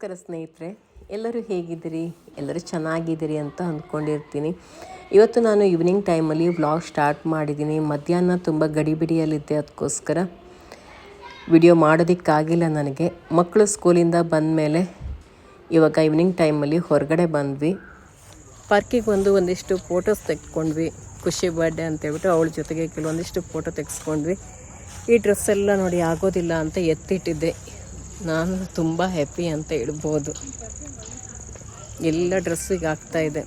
ನಮಸ್ಕಾರ ಸ್ನೇಹಿತರೆ, ಎಲ್ಲರೂ ಹೇಗಿದ್ದೀರಿ? ಎಲ್ಲರೂ ಚೆನ್ನಾಗಿದ್ದೀರಿ ಅಂತ ಅಂದ್ಕೊಂಡಿರ್ತೀನಿ. ಇವತ್ತು ನಾನು ಈವ್ನಿಂಗ್ ಟೈಮಲ್ಲಿ ವ್ಲಾಗ್ ಸ್ಟಾರ್ಟ್ ಮಾಡಿದ್ದೀನಿ. ಮಧ್ಯಾಹ್ನ ತುಂಬ ಗಡಿಬಿಡಿಯಲ್ಲಿದ್ದೆ ಅದಕ್ಕೋಸ್ಕರ. ವಿಡಿಯೋ ಮಾಡೋದಕ್ಕಾಗಿಲ್ಲ ನನಗೆ. ಮಕ್ಕಳು ಸ್ಕೂಲಿಂದ ಬಂದ ಮೇಲೆ ಇವಾಗ ಈವ್ನಿಂಗ್ ಟೈಮಲ್ಲಿ ಹೊರಗಡೆ ಬಂದ್ವಿ. ಪಾರ್ಕಿಗೆ ಬಂದು ಒಂದಿಷ್ಟು ಫೋಟೋಸ್ ತೆಗೆದುಕೊಂಡ್ವಿ. ಖುಷಿ ಬರ್ಡೇ ಅಂತ ಹೇಳ್ಬಿಟ್ಟು ಅವಳ ಜೊತೆಗೆ ಕೆಲವೊಂದಿಷ್ಟು ಫೋಟೋ ತೆಗೆಸ್ಕೊಂಡ್ವಿ. ಈ ಡ್ರೆಸ್ಸೆಲ್ಲ ನೋಡಿ ಆಗೋದಿಲ್ಲ ಅಂತ ಎತ್ತಿಟ್ಟಿದ್ದೆ. ನಾನು ತುಂಬ ಹ್ಯಾಪಿ ಅಂತ ಹೇಳ್ಬೋದು. ಎಲ್ಲ ಡ್ರೆಸ್ಸಿಗೆ ಆಗ್ತಾ ಇದೆ.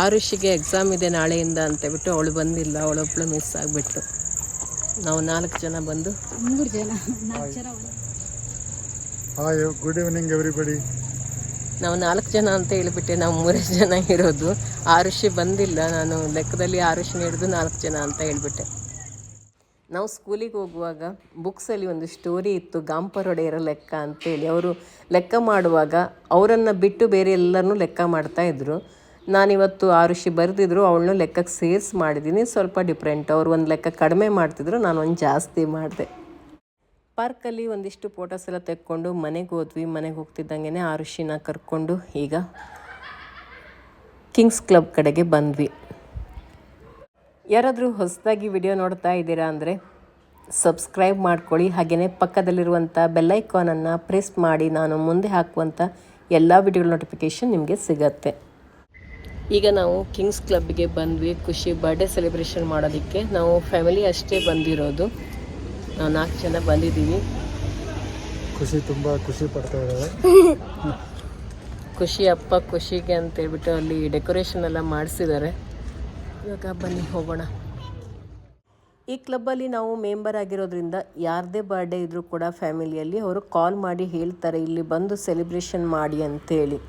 ಆ ಋಷಿಗೆ ಎಕ್ಸಾಮ್ ಇದೆ ನಾಳೆಯಿಂದ ಅಂತ ಹೇಳ್ಬಿಟ್ಟು ಅವಳು ಬಂದಿಲ್ಲ ಅವಳೊಬ್ಳು ಮಿಸ್ ಆಗಿಬಿಟ್ಟು ನಾವು ನಾಲ್ಕು ಜನ ಬಂದು ಮೂರು ಜನ ನಾಲ್ಕು ಜನ ಹಾಯ್ ಗುಡ್ ಈವ್ನಿಂಗ್ ಎವ್ರಿಬಡಿ ನಾವು ನಾಲ್ಕು ಜನ ಅಂತ ಹೇಳಿಬಿಟ್ಟೆ ನಾವು ಮೂರೇ ಜನ ಇರೋದು. ಆರುಷಿ ಬಂದಿಲ್ಲ ನಾನು ಲೆಕ್ಕದಲ್ಲಿ ಆರುಷಿನ ಹಿಡಿದು ನಾಲ್ಕು ಜನ ಅಂತ ಹೇಳ್ಬಿಟ್ಟೆ. ನಾವು ಸ್ಕೂಲಿಗೆ ಹೋಗುವಾಗ ಬುಕ್ಸಲ್ಲಿ ಒಂದು ಸ್ಟೋರಿ ಇತ್ತು, ಗಾಂಪರೊಡೆಯರ ಲೆಕ್ಕ ಅಂತೇಳಿ. ಅವರು ಲೆಕ್ಕ ಮಾಡುವಾಗ ಅವರನ್ನು ಬಿಟ್ಟು ಬೇರೆ ಎಲ್ಲರನ್ನೂ ಲೆಕ್ಕ ಮಾಡ್ತಾಯಿದ್ರು ನಾನಿವತ್ತು ಆರುಷಿ ಬರೆದಿದ್ರು, ಅವಳನ್ನು ಲೆಕ್ಕಕ್ಕೆ ಸೇರ್ಸ್ ಮಾಡಿದ್ದೀನಿ ಸ್ವಲ್ಪ ಡಿಫ್ರೆಂಟ್. ಅವ್ರು ಒಂದು ಲೆಕ್ಕ ಕಡಿಮೆ ಮಾಡ್ತಿದ್ರು, ನಾನು ಒಂದು ಜಾಸ್ತಿ ಮಾಡಿದೆ. ಪಾರ್ಕಲ್ಲಿ ಒಂದಿಷ್ಟು ಫೋಟೋಸ್ ಎಲ್ಲ ತೆಕ್ಕೊಂಡು ಮನೆಗೆ ಹೋದ್ವಿ. ಮನೆಗೆ ಹೋಗ್ತಿದ್ದಂಗೆ ಆರುಷಿನ ಕರ್ಕೊಂಡು ಈಗ ಕಿಂಗ್ಸ್ ಕ್ಲಬ್ ಕಡೆಗೆ ಬಂದ್ವಿ. ಯಾರಾದರೂ ಹೊಸದಾಗಿ ವಿಡಿಯೋ ನೋಡ್ತಾ ಇದ್ದೀರಾ ಅಂದರೆ ಸಬ್ಸ್ಕ್ರೈಬ್ ಮಾಡ್ಕೊಳ್ಳಿ. ಹಾಗೆಯೇ ಪಕ್ಕದಲ್ಲಿರುವಂಥ ಬೆಲ್ಲೈಕಾನನ್ನು ಪ್ರೆಸ್ ಮಾಡಿ. ನಾನು ಮುಂದೆ ಹಾಕುವಂಥ ಎಲ್ಲ ವಿಡಿಯೋಗಳ ನೋಟಿಫಿಕೇಷನ್ ನಿಮಗೆ ಸಿಗತ್ತೆ. ಈಗ ನಾವು ಕಿಂಗ್ಸ್ ಕ್ಲಬ್ಗೆ ಬಂದ್ವಿ. ಖುಷಿ ಬರ್ಡೇ ಸೆಲೆಬ್ರೇಷನ್ ಮಾಡೋದಕ್ಕೆ. ನಾವು ಫ್ಯಾಮಿಲಿ ಅಷ್ಟೇ ಬಂದಿರೋದು. ನಾವು ನಾಲ್ಕು ಜನ ಬಂದಿದ್ದೀವಿ. ಖುಷಿ ತುಂಬ ಖುಷಿ ಪಡ್ತಾ ಇದ್ದಾರೆ. ಖುಷಿ ಅಪ್ಪ ಖುಷಿಗೆ ಅಂತ ಹೇಳ್ಬಿಟ್ಟು ಅಲ್ಲಿ ಡೆಕೋರೇಷನ್ ಎಲ್ಲ ಮಾಡಿಸಿದ್ದಾರೆ. ಇವಾಗ ಬನ್ನಿ, ಹೋಗೋಣ. ಈ ಕ್ಲಬ್ಬಲ್ಲಿ ನಾವು ಮೆಂಬರ್ ಆಗಿರೋದ್ರಿಂದ ಯಾರದೇ ಬರ್ಡೇ ಇದ್ದರೂ ಕೂಡ ಫ್ಯಾಮಿಲಿಯಲ್ಲಿ ಅವರು ಕಾಲ್ ಮಾಡಿ ಹೇಳ್ತಾರೆ, ಇಲ್ಲಿ ಬಂದು ಸೆಲೆಬ್ರೇಷನ್ ಮಾಡಿ ಅಂತೇಳಿ.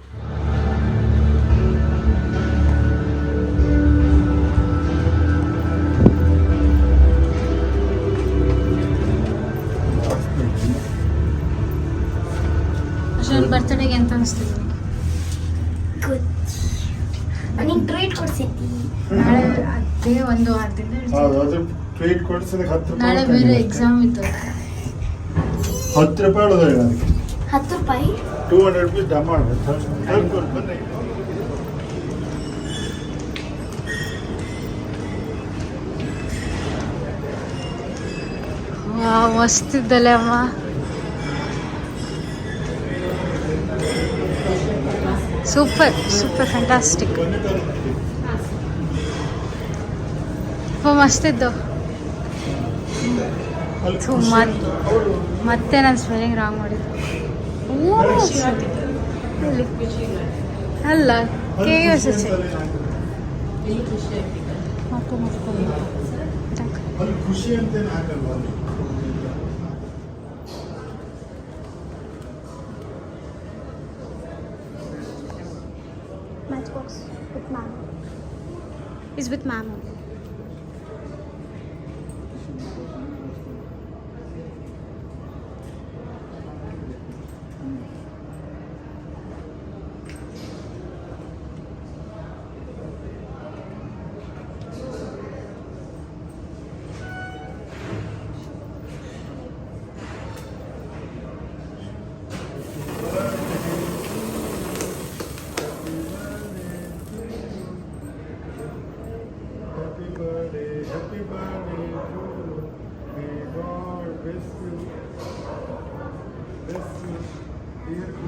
ಬರ್ತಡೇಗೆ ಅಂತ ಅನಿಸ್ತಿದೆ? ನನಗೆ ಟ್ರೀಟ್ ಕೊಡ್ಸಿದ್ದಿ ನಾಳೆ ಅದೇ ಒಂದು ವಾರದಿಂದ. ಹೌದು ಅದು ಟ್ರೀಟ್ ಕೊಡ್ಸೋದಕ್ಕೆ ಹತ್ತು ನಾಳೆ ಬೇರೆ ಎಕ್ಸಾಮ್ ಇತ್ತು. ಹತ್ತು ರೂಪಾಯಿ ನನಗೆ. ಹತ್ತು ರೂಪಾಯಿ? ಟೂ ಹಂಡ್ರೆಡ್ ರುಪೀಸ್ ಜಮಾ ಮಾಡಬೇಕು ಬನ್ನಿ. ವಾ ಅಮ್ಮ. ಸೂಪರ್ ಸೂಪರ್ ಫ್ಯಾಂಟಾಸ್ಟಿಕ್ ಮಸ್ತಿದ್ದು ಮತ್ತೆ ನಾನು ಸ್ಪೆಲ್ಲಿಂಗ್ ರಾಂಗ್ ಮಾಡಿದ್ದು ಅಲ್ಲಿ. ಕೆ ಎಸ್ ಎಚ್ ಮತ್ತೆ is with ma'am.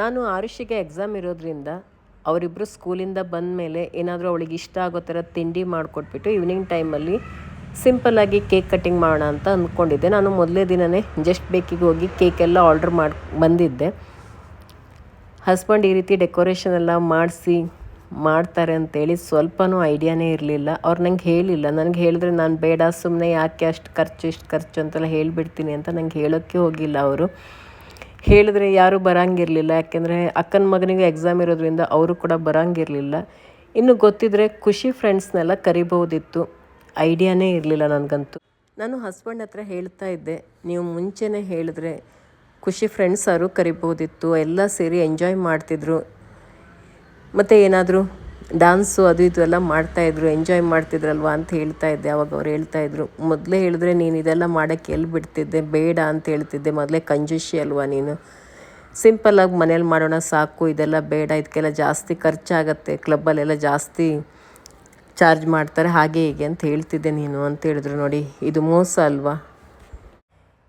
ನಾನು ಆರುಷಿಗೆ ಎಕ್ಸಾಮ್ ಇರೋದ್ರಿಂದ ಅವರಿಬ್ಬರು ಸ್ಕೂಲಿಂದ ಬಂದ ಮೇಲೆ ಏನಾದರೂ ಅವಳಿಗೆ ಇಷ್ಟ ಆಗೋ ಥರ ತಿಂಡಿ ಮಾಡಿಕೊಟ್ಬಿಟ್ಟು ಈವ್ನಿಂಗ್ ಟೈಮಲ್ಲಿ ಸಿಂಪಲ್ಲಾಗಿ ಕೇಕ್ ಕಟ್ಟಿಂಗ್ ಮಾಡೋಣ ಅಂತ ಅಂದ್ಕೊಂಡಿದ್ದೆ. ನಾನು ಮೊದಲೇ ದಿನವೇ ಜಸ್ಟ್ ಬೇಕಿಗೆ ಹೋಗಿ ಕೇಕ್ ಎಲ್ಲ ಆರ್ಡ್ರ್ ಮಾಡಿ ಬಂದಿದ್ದೆ. ಹಸ್ಬೆಂಡ್ ಈ ರೀತಿ ಡೆಕೋರೇಷನ್ ಎಲ್ಲ ಮಾಡಿಸಿ ಮಾಡ್ತಾರೆ ಅಂತೇಳಿ ಸ್ವಲ್ಪನೂ ಐಡಿಯಾನೇ ಇರಲಿಲ್ಲ. ಅವ್ರು ನಂಗೆ ಹೇಳಿಲ್ಲ. ನನಗೆ ಹೇಳಿದ್ರೆ ನಾನು ಬೇಡ ಸುಮ್ಮನೆ ಯಾಕೆ ಅಷ್ಟು ಖರ್ಚು, ಇಷ್ಟು ಖರ್ಚು ಅಂತೆಲ್ಲ ಹೇಳಿಬಿಡ್ತೀನಿ ಅಂತ ನಂಗೆ ಹೇಳೋಕ್ಕೆ ಹೋಗಿಲ್ಲ ಅವರು. ಹೇಳಿದ್ರೆ ಯಾರೂ ಬರಂಗಿರಲಿಲ್ಲ. ಯಾಕೆಂದರೆ ಅಕ್ಕನ ಮಗನಿಗೆ ಎಕ್ಸಾಮ್ ಇರೋದ್ರಿಂದ ಅವರು ಕೂಡ ಬರಂಗಿರಲಿಲ್ಲ. ಇನ್ನು ಗೊತ್ತಿದ್ರೆ ಖುಷಿ ಫ್ರೆಂಡ್ಸ್ನೆಲ್ಲ ಕರಿಬೋದಿತ್ತು ಐಡಿಯಾನೇ ಇರಲಿಲ್ಲ ನನಗಂತೂ. ನಾನು ಹಸ್ಬೆಂಡ್ ಹತ್ರ ಹೇಳ್ತಾ ಇದ್ದೆ. ನೀವು ಮುಂಚೆನೇ ಹೇಳಿದ್ರೆ ಖುಷಿ ಫ್ರೆಂಡ್ಸ್ ಅವರು ಕರಿಬೋದಿತ್ತು ಎಲ್ಲ ಸೇರಿ ಎಂಜಾಯ್ ಮಾಡ್ತಿದ್ರು. ಮತ್ತು ಏನಾದರೂ ಡ್ಯಾನ್ಸು ಅದು ಇದು ಎಲ್ಲ ಮಾಡ್ತಾಯಿದ್ರು ಎಂಜಾಯ್ ಮಾಡ್ತಿದ್ರಲ್ವಾ ಅಂತ ಹೇಳ್ತಾ ಇದ್ದೆ. ಅವಾಗ ಅವ್ರು ಹೇಳ್ತಾ ಇದ್ರು, ಮೊದಲೇ ಹೇಳಿದ್ರೆ ನೀನು ಇದೆಲ್ಲ ಮಾಡೋಕ್ಕೆ ಎಲ್ಲಿ ಬಿಡ್ತಿದ್ದೆ? ಬೇಡ ಅಂತ ಹೇಳ್ತಿದ್ದೆ. ಮೊದಲೇ ಕಂಜೂಷಿ ಅಲ್ವಾ ನೀನು? ಸಿಂಪಲ್ಲಾಗಿ ಮನೇಲಿ ಮಾಡೋಣ ಸಾಕು, ಇದೆಲ್ಲ ಬೇಡ. ಇದಕ್ಕೆಲ್ಲ ಜಾಸ್ತಿ ಖರ್ಚಾಗತ್ತೆ. ಕ್ಲಬ್ಬಲ್ಲೆಲ್ಲ ಜಾಸ್ತಿ ಚಾರ್ಜ್ ಮಾಡ್ತಾರೆ. ಹಾಗೆ ಹೀಗೆ ಅಂತ ಹೇಳ್ತಿದ್ದೆ ನೀನು ಅಂತ ಹೇಳಿದ್ರು ನೋಡಿ. ಇದು ಮೋಸ ಅಲ್ವಾ?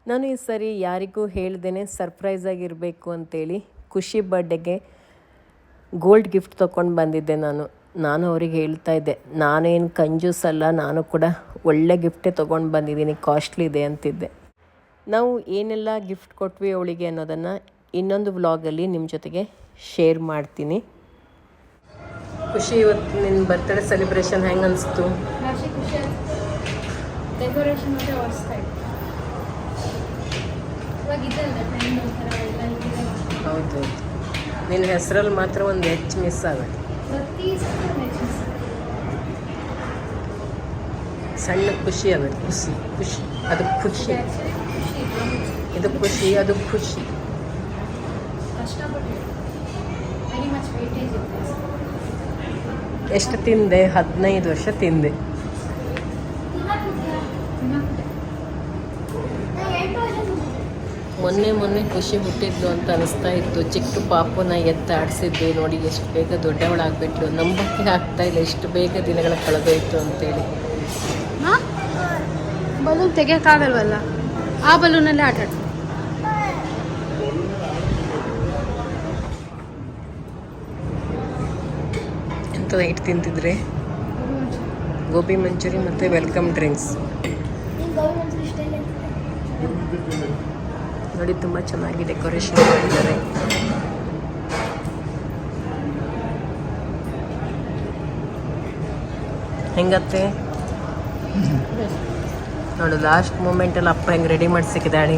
ನಾನು ಈ ಸರಿ ಯಾರಿಗೂ ಹೇಳ್ದೇ ಸರ್ಪ್ರೈಸ್ ಆಗಿರಬೇಕು ಅಂತೇಳಿ ಖುಷಿ ಬರ್ಡೇಗೆ ಗೋಲ್ಡ್ ಗಿಫ್ಟ್ ತೊಗೊಂಡು ಬಂದಿದ್ದೆ ನಾನು. ನಾನು ಅವ್ರಿಗೆ ಹೇಳ್ತಾ ಇದ್ದೆ ನಾನೇನು ಕಂಜೂಸ್ ಅಲ್ಲ ನಾನು ಕೂಡ ಒಳ್ಳೆ ಗಿಫ್ಟೇ ತೊಗೊಂಡು ಬಂದಿದ್ದೀನಿ ಕಾಸ್ಟ್ಲಿ ಇದೆ ಅಂತಿದ್ದೆ. ನಾವು ಏನೆಲ್ಲ ಗಿಫ್ಟ್ ಕೊಟ್ವಿ ಅವಳಿಗೆ ಅನ್ನೋದನ್ನು ಇನ್ನೊಂದು ವ್ಲಾಗಲ್ಲಿ ನಿಮ್ಮ ಜೊತೆಗೆ ಶೇರ್ ಮಾಡ್ತೀನಿ. ಖುಷಿ ಇವತ್ತು ನಿನ್ನ ಬರ್ತ್ಡೇ ಸೆಲೆಬ್ರೇಷನ್ ಹೆಂಗೆ ಅನಿಸ್ತು? ಹೌದು. ನಿನ್ನ ಹೆಸರಲ್ಲಿ ಮಾತ್ರ ಒಂದು ಹೆಚ್ಚು ಮಿಸ್ ಆಗುತ್ತೆ. ಸಣ್ಣ ಖುಷಿ ಅದು ಖುಷಿ ಖುಷಿ ಅದು ಖುಷಿ. ಇದು ಖುಷಿ ಅದು ಖುಷಿ ಎಷ್ಟು ತಿಂದೆ? ಹದಿನೈದು ವರ್ಷ ತಿಂದೆ. ಮೊನ್ನೆ ಮೊನ್ನೆ ಖುಷಿ ಹುಟ್ಟಿದ್ಲು ಅಂತ ಅನಿಸ್ತಾ ಇತ್ತು. ಚಿಕ್ಕ ಪಾಪುನ ಎತ್ತ ಆಡಿಸಿದ್ವಿ ನೋಡಿ ಎಷ್ಟು ಬೇಗ ದೊಡ್ಡವಳಾಗ್ಬಿಟ್ಲು. ನಂಬಕ್ಕೆ ಆಗ್ತಾ ಇಲ್ಲ ಎಷ್ಟು ಬೇಗ ದಿನಗಳ ಕಳೆದೋಯ್ತು ಅಂತೇಳಿ. ಬಲೂನ್ ತೆಗಿಯೋಕ್ಕಾಗಲ್ವಲ್ಲ ಆ ಬಲೂನಲ್ಲೇ ಆಟ ಆಡ್ತೀವಿ ಎಂತ ನೈಟ್ ತಿಂತಿದ್ರೆ? ಗೋಬಿ ಮಂಚೂರಿ ಮತ್ತು ವೆಲ್ಕಮ್ ಡ್ರಿಂಕ್ಸ್. ನೋಡಿ ತುಂಬ ಚೆನ್ನಾಗಿ ಡೆಕೋರೇಷನ್ ಮಾಡಿದ್ದಾರೆ. ಹೆಂಗತ್ತೆ? ನೋಡು ಲಾಸ್ಟ್ ಮೂಮೆಂಟಲ್ಲಿ ಅಪ್ಪ ಹೆಂಗೆ ರೆಡಿ ಮಾಡಿ ಸಿಕ್ಕಿದಾಳಿ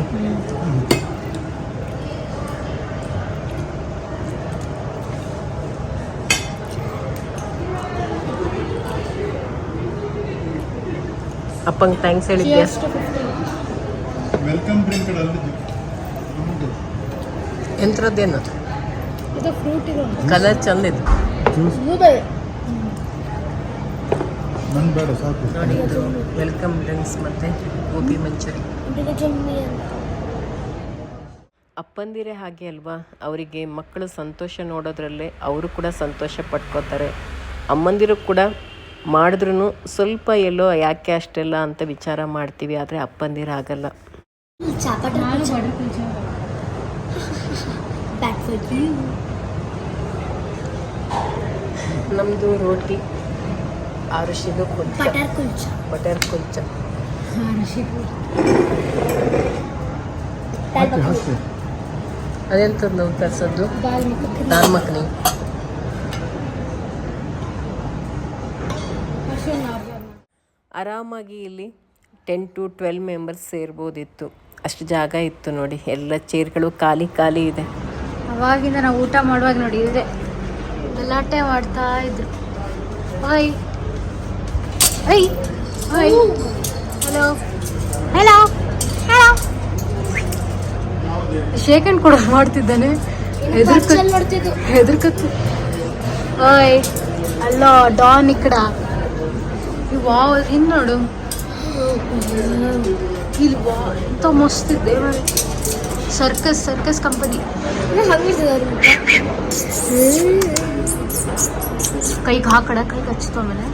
ಅಪ್ಪಂಗೆ ಥ್ಯಾಂಕ್ಸ್ ಹೇಳಿದ್ಯಾ? ವೆಲ್ಕಮ್ ಡ್ರಿಂಕ್ ಅಲ್ಲಿ ಎಂಥದ್ದೇನು ಇದು ಫ್ರೂಟ್ ಇದು ಕಲರ್ ಚಂದ ಇದೆ. ಬ್ಲೂಬೆರಿ ನನ್ ಬೇಡ ಸಾಕು. ನೋಡಿ ಇದು ವೆಲ್ಕಮ್ ಡ್ರಿಂಕ್ಸ್ ಮತ್ತು ಗೋಬಿ ಮಂಚೂರಿ. ಅಪ್ಪಂದಿರೇ ಹಾಗೆ ಅಲ್ವಾ? ಅವರಿಗೆ ಮಕ್ಕಳು ಸಂತೋಷ ನೋಡೋದ್ರಲ್ಲೇ ಅವರು ಕೂಡ ಸಂತೋಷ ಪಟ್ಕೋತಾರೆ ಅಮ್ಮಂದಿರು ಕೂಡ ಮಾಡಿದ್ರೂ ಸ್ವಲ್ಪ ಎಲ್ಲೋ ಯಾಕೆ ಅಷ್ಟೆಲ್ಲ ಅಂತ ವಿಚಾರ ಮಾಡ್ತೀವಿ ಆದರೆ ಅಪ್ಪಂದಿರ ಆಗಲ್ಲ ಫಾರ್ ಯು ನಮ್ಮದು ರೋಟಿ ಆರುಷಿದು ಕುಲ್ಚ. ಬಟರ್ ಕುಲ್ಚ. ಬಟರ್ ಕುಲ್ಚ. ಅದೆಂಥದ್ದು ನಾವು ತರಿಸೋದು? ದಾಲ್ ನಾರ್ಮಲ್ ಆರಾಮಾಗಿ ಇಲ್ಲಿ ಟೆನ್ ಟು ಟ್ವೆಲ್ ಮೆಂಬರ್ಸ್ ಸೇರ್ಬೋದಿತ್ತು. ಅಷ್ಟು ಜಾಗ ಇತ್ತು ನೋಡಿ. ಎಲ್ಲ ಚೇರ್ಗಳು ಖಾಲಿ ಖಾಲಿ ಇದೆ. ಅವಾಗಿಂದ ನಾವು ಊಟ ಮಾಡುವಾಗ ನೋಡಿ ಇದೆ ಗಲಾಟೆ ಮಾಡ್ತಾ ಇದ್ರು. Hi hi hi hello hello hello shake hand ಕೂಡ ಮಾಡ್ತಿದ್ದಾನೆ. ನೋಡ್ತಿದ್ದು. ಹೆದರ್ಕತ್ತು ಓಯ್ ಅಲ್ಲೋ ಡಾನ್ ಇಕ್ಕಡ ವಾವ್ ಇನ್ನು ನೋಡು. ಇಲ್ಲಿ ವಾ ಎಂತ ಸರ್ಕಸ್ ಸರ್ಕಸ್ ಕಂಪನಿ ಕೈಗೆ ಹಾಕಡ ಕೈಗೆ ಹಚ್ಚಿತು ಆಮೇಲೆ.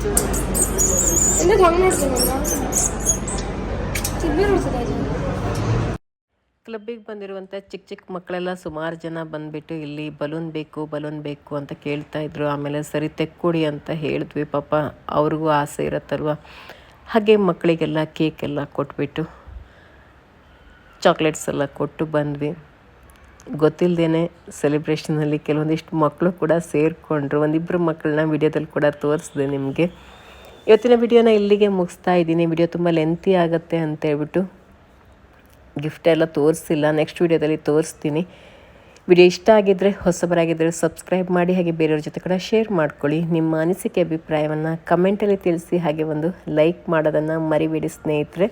ಕ್ಲಬ್ಬಿಗೆ ಬಂದಿರುವಂಥ ಚಿಕ್ಕ ಚಿಕ್ಕ ಮಕ್ಕಳೆಲ್ಲ ಸುಮಾರು ಜನ ಬಂದುಬಿಟ್ಟು ಇಲ್ಲಿ ಬಲೂನ್ ಬೇಕು ಬಲೂನ್ ಬೇಕು ಅಂತ ಕೇಳ್ತಾ ಇದ್ರು. ಆಮೇಲೆ ಸರಿ ತೆಕ್ಕೊಡಿ ಅಂತ ಹೇಳಿದ್ವಿ. ಪಾಪ ಅವ್ರಿಗೂ ಆಸೆ ಇರುತ್ತಲ್ವ? ಹಾಗೆ ಮಕ್ಕಳಿಗೆಲ್ಲ ಕೇಕ್ ಎಲ್ಲ ಕೊಟ್ಬಿಟ್ಟು ಚಾಕ್ಲೇಟ್ಸ್ ಎಲ್ಲ ಕೊಟ್ಟು ಬಂದ್ವಿ. ಗೊತ್ತಿಲ್ಲದೇ ಸೆಲೆಬ್ರೇಷನಲ್ಲಿ ಕೆಲವೊಂದಿಷ್ಟು ಮಕ್ಕಳು ಕೂಡ ಸೇರಿಕೊಂಡ್ರು. ಒಂದಿಬ್ಬರು ಮಕ್ಕಳನ್ನ ವಿಡಿಯೋದಲ್ಲಿ ಕೂಡ ತೋರಿಸಿದೆ ನಿಮಗೆ. ಇವತ್ತಿನ ವಿಡಿಯೋನ ಇಲ್ಲಿಗೆ ಮುಗಿಸ್ತಾ ಇದ್ದೀನಿ. ವಿಡಿಯೋ ತುಂಬ ಲೆಂತಿ ಆಗುತ್ತೆ ಅಂತ ಹೇಳ್ಬಿಟ್ಟು ಗಿಫ್ಟ್ ಎಲ್ಲ ತೋರಿಸಿಲ್ಲ. ನೆಕ್ಸ್ಟ್ ವಿಡಿಯೋದಲ್ಲಿ ತೋರಿಸ್ತೀನಿ. ವಿಡಿಯೋ ಇಷ್ಟ ಆಗಿದ್ದರೆ ಹೊಸಬರಾಗಿದ್ದರೆ ಸಬ್ಸ್ಕ್ರೈಬ್ ಮಾಡಿ, ಹಾಗೆ ಬೇರೆಯವ್ರ ಜೊತೆ ಕೂಡ ಶೇರ್ ಮಾಡ್ಕೊಳ್ಳಿ. ನಿಮ್ಮ ಅನಿಸಿಕೆ, ಅಭಿಪ್ರಾಯವನ್ನು ಕಮೆಂಟಲ್ಲಿ ತಿಳಿಸಿ, ಹಾಗೆ ಒಂದು ಲೈಕ್ ಮಾಡೋದನ್ನು ಮರಿಬೇಡಿ ಸ್ನೇಹಿತರೆ.